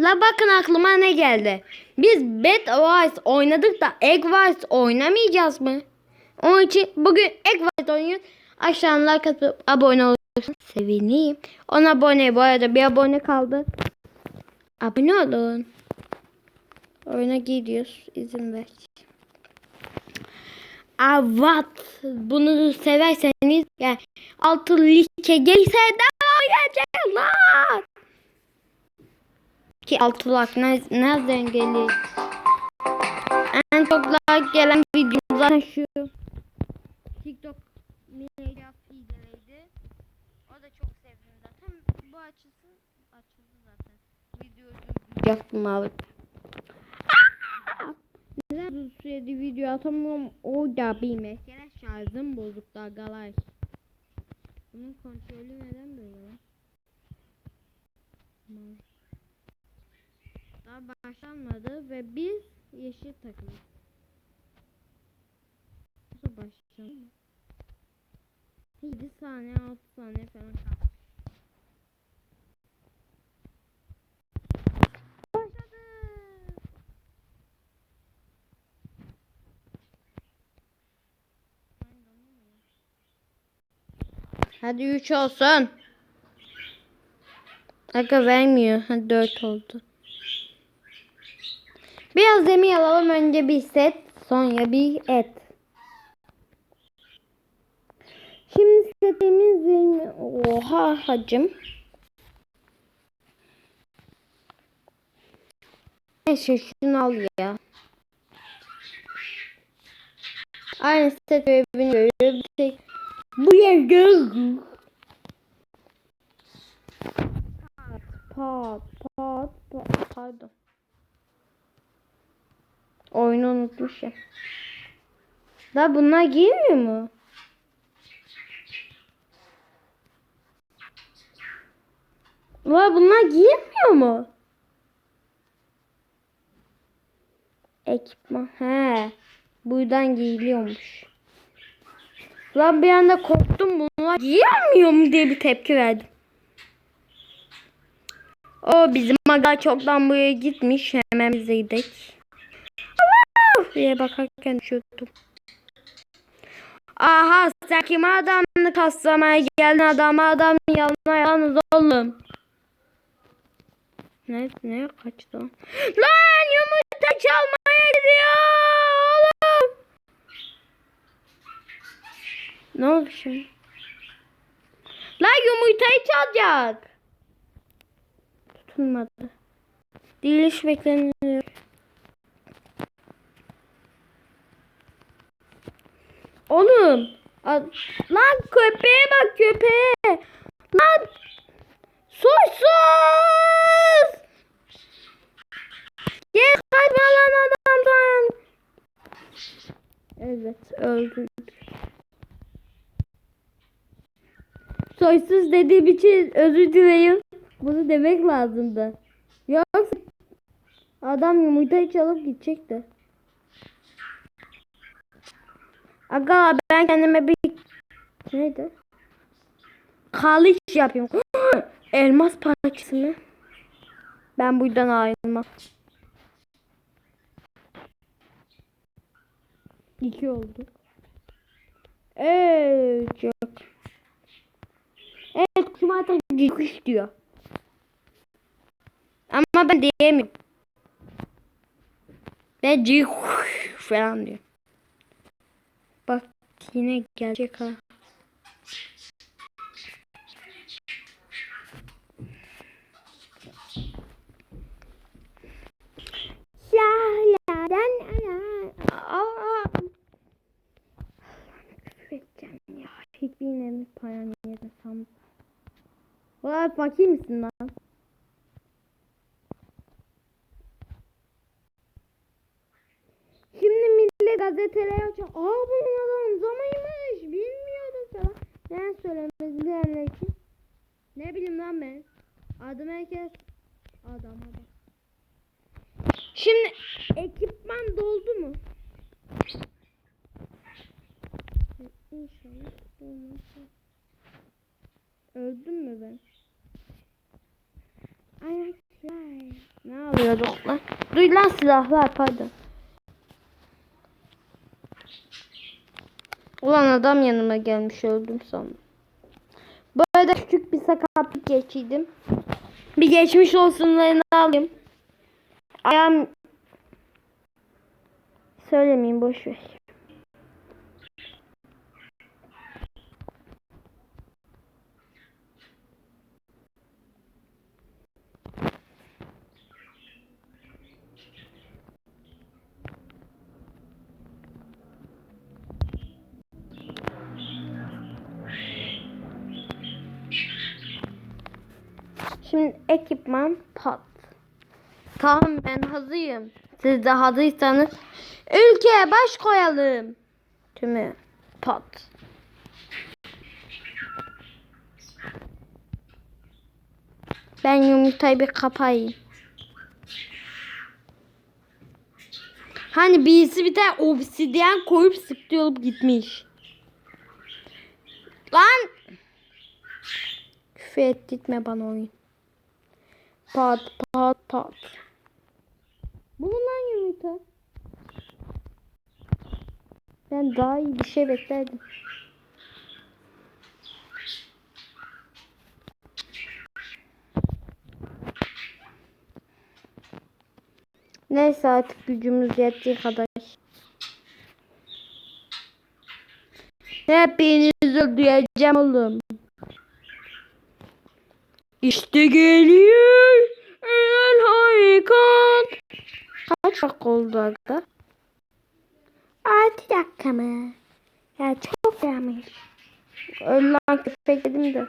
La bakın aklıma ne geldi. Biz Bed Wars oynadık da Egg Wars oynamayacağız mı? Onun için bugün Egg Wars oynuyoruz. Aşağıdan like atıp abone olursanız sevineyim. 10 abone bu arada bir abone kaldı. Abone olun. Oyuna gidiyoruz. İzin ver. Evet. Bunu severseniz yani altı like gelirse devam edecekler. Ki altı like ne, nereden gelir? En çok like gelen video zaten şu. TikTok Mileyla Fide'ydi. O da çok sevdim zaten. Bu açısı açıldı zaten. Videoyu yaktım abi. Neden uzun süredir video atamıyorum o da bir mesele şarjım bozuk da galay. Bunun kontrolü neden böyle lan? Daha başlanmadı ve biz yeşil takım. Nasıl başlayalım? 7 saniye 6 saniye falan kaldı. Hadi 3 olsun. Aga vermiyor. Hadi 4 oldu. Biraz demir alalım. Önce bir set. Sonra bir et. Şimdi setimiz 20. Oha hacım. Neyse şunu al ya. Aynı set görevini görüyor. Bir tek bu yer gel. Pat pat pat pardon. Oyunu unutmuş ya. Da bunlar giymiyor mu? La bunlar giymiyor mu? Ekipman. He. Buradan giyiliyormuş. Lan bir anda korktum bunlar giyemiyor mu diye bir tepki verdim. O bizim aga çoktan buraya gitmiş. Hemen biz de gidelim. Diye bakarken düşürdüm. Aha sen kime adamını kaslamaya geldin adama adam yanına yalnız oğlum. Ne, ne kaçtı? Lan yumurta çalmaya gidiyor oğlum. Ne oldu şimdi? Lan yumurtayı çalacak. Tutulmadı. Diliş bekleniyor. Oğlum. Lan köpeğe bak köpeğe. Lan. Suçsuz. Gel kaçma lan adamdan. Evet öldürdük. Soysuz dediğim için özür dileyim. Bunu demek lazımdı. Yoksa adam yumurtayı çalıp gidecekti. Aga ben kendime bir neydi? Kalış yapıyorum. Elmas parçası mı? Ben buradan ayrılmam. İki oldu. Evet çok. Evet kuşum artık diyor. Ama ben diyemiyorum. Ben cik falan diyor. Yine gelecek ha. Şahlardan Aa. Küfür edeceğim ya. Hiçbir iğnemi param yerine sandım. Vay fakir misin lan? Şimdi millet gazetelere açıyor. Aa bunun adam zamaymış. Bilmiyordum falan. Ne söylemez bilenler için. Ne bileyim lan ben. Adım herkes. Adam adam. Şimdi ekipman doldu mu? İnşallah olmaz. Öldüm mü ben? Ayaklar. alıyorduk lan silahlar pardon. Ulan adam yanıma gelmiş öldüm sandım. Bu arada küçük bir sakatlık geçirdim. Bir geçmiş olsunlarını alayım. Ayağım söylemeyeyim boş. Şimdi ekipman pat. Tamam ben hazırım. Siz de hazırsanız ülkeye baş koyalım. Tümü pat. Ben yumurtayı bir kapayım. Hani birisi bir tane obsidyen koyup sıktı olup gitmiş. Lan! Küfür ettirtme bana oyun. Pat pat pat. Bu mu lan yumurta? Ben daha iyi bir şey beklerdim. Neyse artık gücümüz yettiği kadar. Hepinizi öldüreceğim oğlum. İşte geliyor. El hakikat. Kaç dakika oldu arada? 6 dakika mı? Ya çok yanlış. Öl lan köpek de.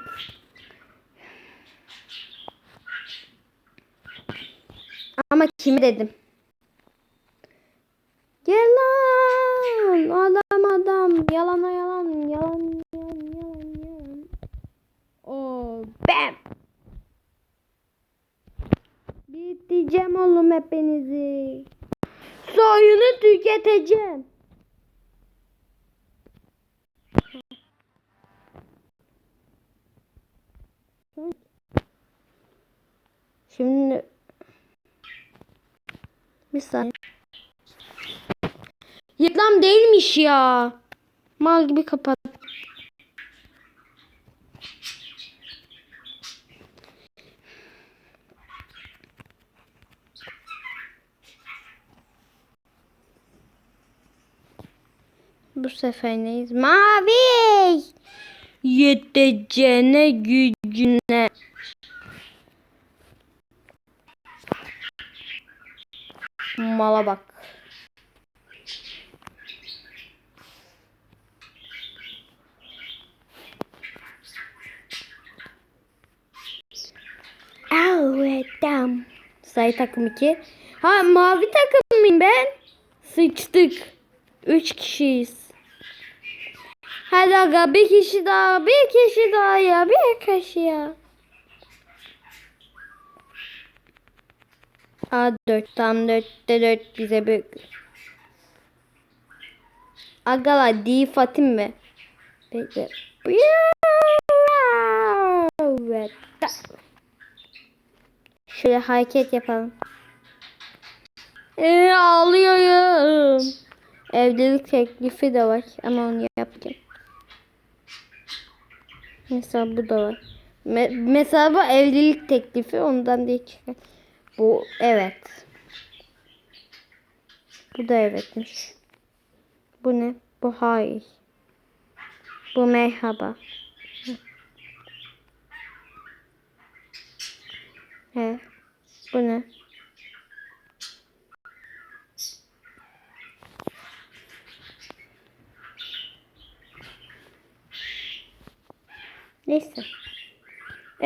Ama kimi dedim? Gel lan. Adam adam. Yalana yalan. Yalan yalan yalan yalan. Oo, bam. Bitireceğim oğlum hepinizi. Soyunu tüketeceğim. Şimdi bir saniye. Reklam değilmiş ya. Mal gibi kapat. Bu sefer neyiz? Mavi! Yeteceğine gücüne. Mala bak. Evet. Sayı takım 2. Ha mavi takım mıyım ben? Sıçtık. 3 kişiyiz. Hadi aga bir kişi daha, bir kişi daha ya, bir kişi ya. A 4 tam 4'te 4 bize büyük. Agala D Fatim mi? Bekle. Evet. Şöyle hareket yapalım. Ee, ağlıyorum. Evlilik teklifi de var ama onu yapacağım. Mesela bu da var. Me mesela bu evlilik teklifi ondan değil çıkar. Bu evet. Bu da evetmiş. Bu ne? Bu hayır. Bu merhaba. He. Bu ne? Neyse.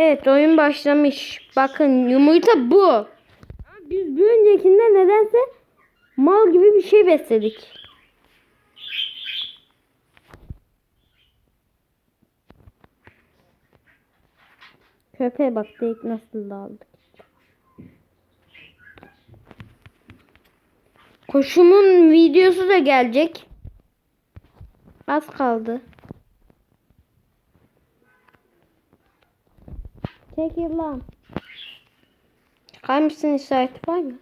Evet oyun başlamış. Bakın yumurta bu. Biz bir öncekinde nedense mal gibi bir şey besledik. Köpeğe bak direkt nasıl daldık. Koşumun videosu da gelecek. Az kaldı. Çekil lan. Kaymışsın işareti var mı?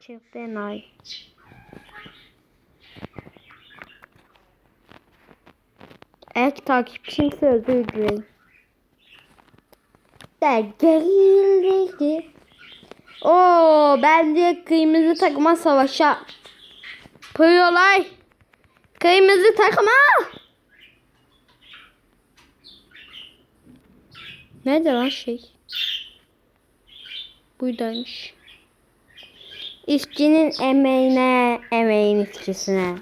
Çıktı enayi. Evet takipçimse özür dilerim. De geldi. Oo bence kırmızı takıma savaşa. Pıyolay. Kırmızı takıma. Nerede lan şey? Buradaymış. İşçinin emeğine, emeğin işçisine.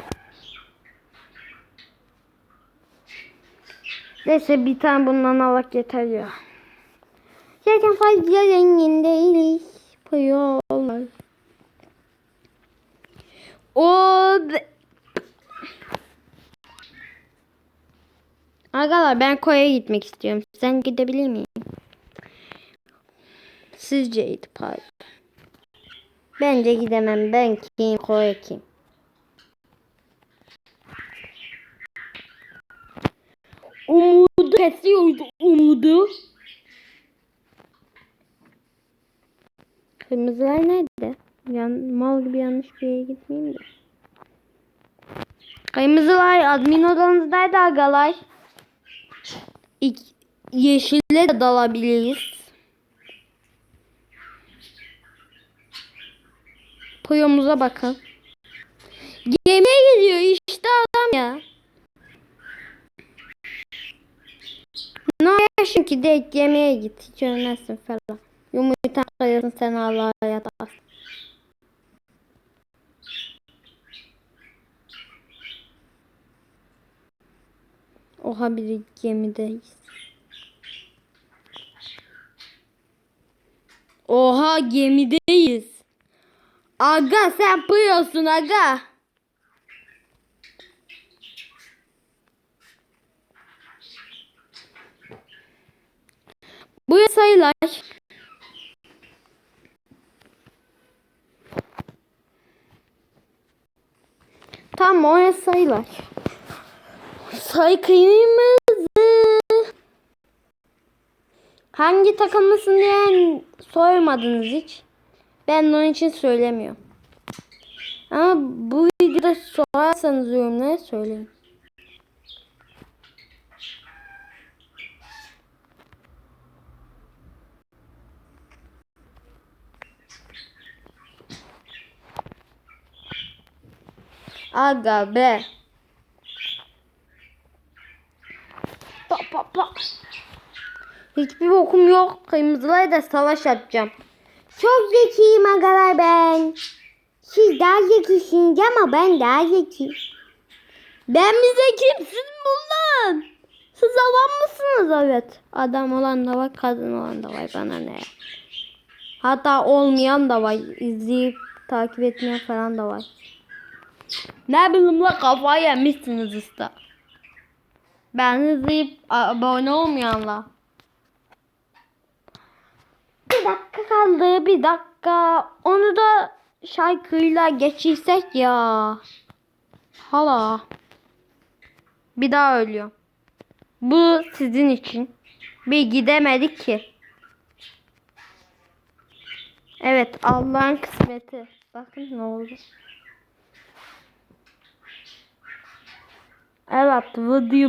Neyse bir tane bundan alak yeter ya. Zaten fazla zengin değiliz. Pıyollar. O be- Arkadaşlar ben koya gitmek istiyorum. Sen gidebilir miyim? Sizce itibariyle. Bence gidemem. Ben kim? Koya kim? Umudu kesiyordu umudu. Kırmızılar nerede? Yan, mal gibi yanlış bir yere gitmeyeyim de. Kırmızılar admin odanızdaydı agalar. İk, yeşille de dalabiliriz. Poyomuza bakın. Gemiye gidiyor işte adam ya. Ne yapıyorsun ki direkt yemeğe git. Hiç ölmezsin falan. Yumurta koyuyorsun sen Allah'a yatarsın. Oha bir gemideyiz. Oha gemideyiz. Aga sen pıyorsun aga. Bu sayılar. Tam o sayılar. Say kırmızı. Hangi takımlısın diye sormadınız hiç. Ben onun için söylemiyorum. Ama bu videoda sorarsanız yorumlara söyleyin. Aga be. Pa pa pa. Hiçbir bokum yok. Kırmızılara da savaş yapacağım. Çok zekiyim agalar ben. Siz daha zekisiniz ama ben daha zekiyim. Ben mi zekiyim siz mi bundan? Siz adam mısınız? Evet. Adam olan da var, kadın olan da var. Bana ne? Hatta olmayan da var. İzleyip takip etmeyen falan da var. Ne bileyim la kafayı yemişsiniz usta. Ben izleyip abone olmayanla. Bir dakika kaldı bir dakika. Onu da şarkıyla geçirsek ya. Hala. Bir daha ölüyor. Bu sizin için. Bir gidemedik ki. Evet Allah'ın kısmeti. Bakın ne oldu. Evet video